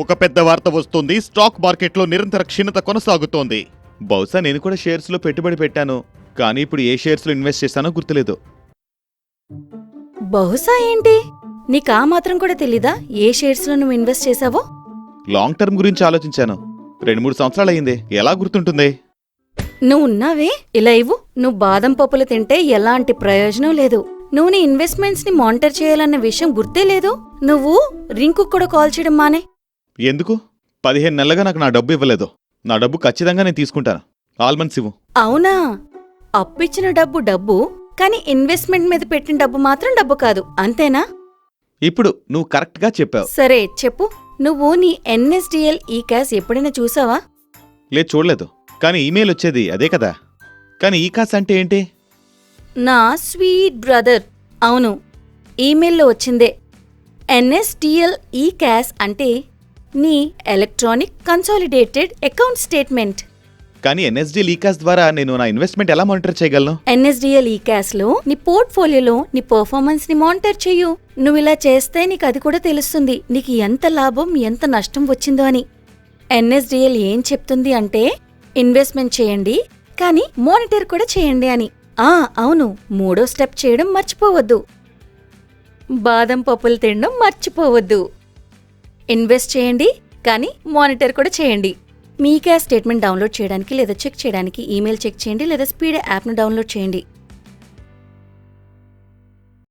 ఒక పెద్ద వార్త వస్తుంది. స్టాక్ మార్కెట్లో నిరంతర క్షీణత కొనసాగుతోంది. బహుశా నేను కూడా షేర్స్లో పెట్టుబడి పెట్టాను. కానీ ఇప్పుడు ఏ షేర్స్లో ఇన్వెస్ట్ చేశానో గుర్తులేదు. బహుశా ఏంటి? నీకు ఆ మాత్రం కూడా తెలీదా? ఏ షేర్స్లో నువ్వు ఇన్వెస్ట్ చేసావో లాంగ్ టర్మ్ గురించి ఆలోచించాను. రెండు మూడు సంవత్సరాలు అయింది. ఎలా గుర్తుంటుంది? నువ్వు ఉన్నావే? ఇలా ఇవ్వు. నువ్వు బాదం పప్పులు తింటే ఎలాంటి ప్రయోజనం లేదు. నువ్వు నీ ఇన్వెస్ట్మెంట్స్ని మానిటర్ చేయాలన్న విషయం గుర్తే లేదు? నువ్వు రింకు కూడా కాల్ చేయడం మానే. ఎందుకు? పదిహేను నెలలుగా నాకు నా డబ్బు ఇవ్వలేదు. నా డబ్బు ఖచ్చితంగా నేను తీసుకుంటాను. ఆల్మండ్స్ ఇవ్వు. అవునా? అప్పిచ్చిన డబ్బు డబ్బు కానీ ఇన్వెస్ట్మెంట్ మీద పెట్టిన డబ్బు మాత్రం డబ్బు కాదు. అంతేనా? ఇప్పుడు నువ్వు కరెక్ట్గా చెప్పావు. సరే చెప్పు. నువ్వు నీ ఎన్ఎస్డిఎల్ ఈ క్యాష్ ఎప్పుడైనా చూసావా? లేదు చూడలేదు. కానీ ఈమెయిల్ వచ్చేది అదే కదా. కానీ ఈ కాస్ అంటే ఏంటి? నా స్వీట్ బ్రదర్. అవును ఈమెయిల్లో వచ్చిందే. ఎన్ఎస్డిఎల్ ఈ క్యాష్ అంటే నీ ఎలక్ట్రానిక్ కన్సాలిడేటెడ్ అకౌంట్ స్టేట్మెంట్. కానీ ఎన్ఎస్డి లీకాస్ ద్వారా నేను నా ఇన్వెస్ట్మెంట్ ఎలా మానిటర్ చేయగలను? ఎన్ఎస్డిఎల్ ఈ క్యాష్లో నీ పోర్ట్ఫోలియోలో నీ పర్ఫార్మెన్స్ని మానిటర్ చెయ్యు నువ్వు ఇలా చేస్తే నీకు అది కూడా తెలుస్తుంది. నీకు ఎంత లాభం ఎంత నష్టం వచ్చిందో అని. ఎన్ఎస్డిఎల్ ఏం చెప్తుంది అంటే ఇన్వెస్ట్మెంట్ చేయండి కానీ మానిటర్ కూడా చేయండి అని. ఆ అవును. మూడో స్టెప్ చేయడం మర్చిపోవద్దు. బాదం పప్పులు తినడం మర్చిపోవద్దు. ఇన్వెస్ట్ చేయండి కానీ మానిటర్ కూడా చేయండి. మీ క్యాష్ స్టేట్మెంట్ డౌన్లోడ్ చేయడానికి లేదా చెక్ చేయడానికి ఈమెయిల్ చెక్ చేయండి లేదా స్పీడ్ యాప్ను డౌన్లోడ్ చేయండి.